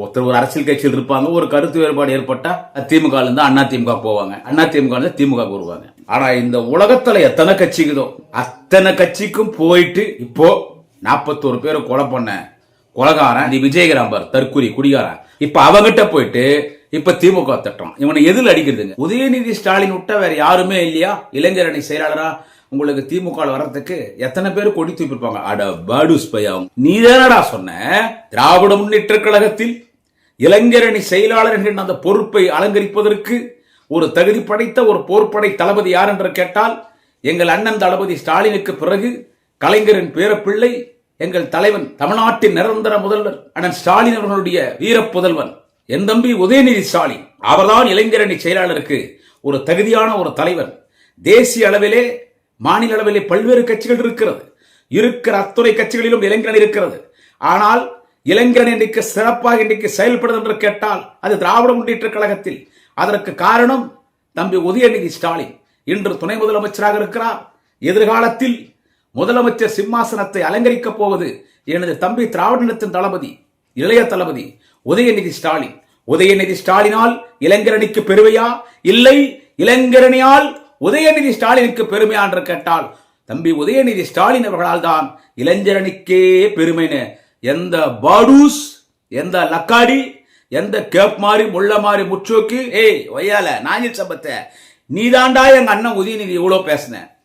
ஒருத்தர் ஒரு அரசியல் கட்சியில் இருப்பாங்க ஒரு கருத்து வேறுபாடு ஏற்பட்டா திமுக இருந்து அண்ணா திமுக போவாங்க. அண்ணா திமுக இருந்து திமுக வருவாங்க. ஆனா இந்த உலகத்துல எத்தனை கட்சிக்குதோ அத்தனை கட்சிக்கும் போயிட்டு இப்போ நாற்பத்தோரு பேரை கொலை பண்ண கொலகாரன் இந்த விஜயகிராம்பர் தற்கூரி குடிகாரன். இப்ப அவங்கிட்ட போயிட்டு இப்ப திமுக திட்டம் இவனை எதில் அடிக்கிறதுங்க? உதயநிதி ஸ்டாலின் விட்டா வேற யாருமே இல்லையா? இளைஞர் அணி செயலாளரா? உங்களுக்கு திமுக வர்றதுக்கு எத்தனை பேர் கொடி தூக்கிருப்பாங்க அட பாடுஸ் பையாவும். நீ தானடா சொன்ன? திராவிட முன்னேற்ற கழகத்தில் இளைஞரணி செயலாளர் என்கின்ற அந்த பொறுப்பை அலங்கரிப்பதற்கு ஒரு தகுதி படைத்த ஒரு போர்ப்படை தளபதி யார் என்று கேட்டால் எங்கள் அண்ணன் தளபதி ஸ்டாலினுக்கு பிறகு கலைஞரின் பேரப்பிள்ளை எங்கள் தலைவன் தமிழ்நாட்டின் நிரந்தர முதல்வர் அண்ணன் ஸ்டாலின் அவர்களுடைய வீரப் புதல்வன் என் தம்பி உதயநிதி ஸ்டாலின் அவர்தான் இளைஞரணி செயலாளருக்கு ஒரு தகுதியான ஒரு தலைவர். தேசிய அளவிலே மாநில அளவிலே பல்வேறு கட்சிகள் இருக்கிறது. இருக்கிற அத்துறை கட்சிகளிலும் இளைஞர் இருக்கிறது. ஆனால் இளைஞன் இன்றைக்கு சிறப்பாக இன்றைக்கு செயல்படுது என்று கேட்டால் அது திராவிட முன்னேற்ற கழகத்தில். அதற்கு காரணம் தம்பி உதயநிதி ஸ்டாலின். இன்று துணை முதலமைச்சராக இருக்கிறார். எதிர்காலத்தில் முதலமைச்சர் சிம்மாசனத்தை அலங்கரிக்கப் போவது எனது தம்பி திராவிடத்தின் தளபதி இளைய தளபதி உதயநிதி ஸ்டாலின். உதயநிதி ஸ்டாலினால் இளைஞரணிக்கு பெருமையா? இல்லை இளைஞரணியால் உதயநிதி ஸ்டாலினுக்கு பெருமையா என்று கேட்டால் தம்பி உதயநிதி ஸ்டாலின் அவர்களால் தான் இளைஞரணிக்கே பெருமைன்னு எந்த பாடூஸ் எந்த லக்காடி எந்த கேப் மாதிரி முள்ள மாதிரி முச்சோக்கு ஏய் ஒய்யால நாஞ்சில் சம்பத்தை. நீதாண்டா எங்க அண்ணன் உதயநிதி இவ்வளோ பேசினேன்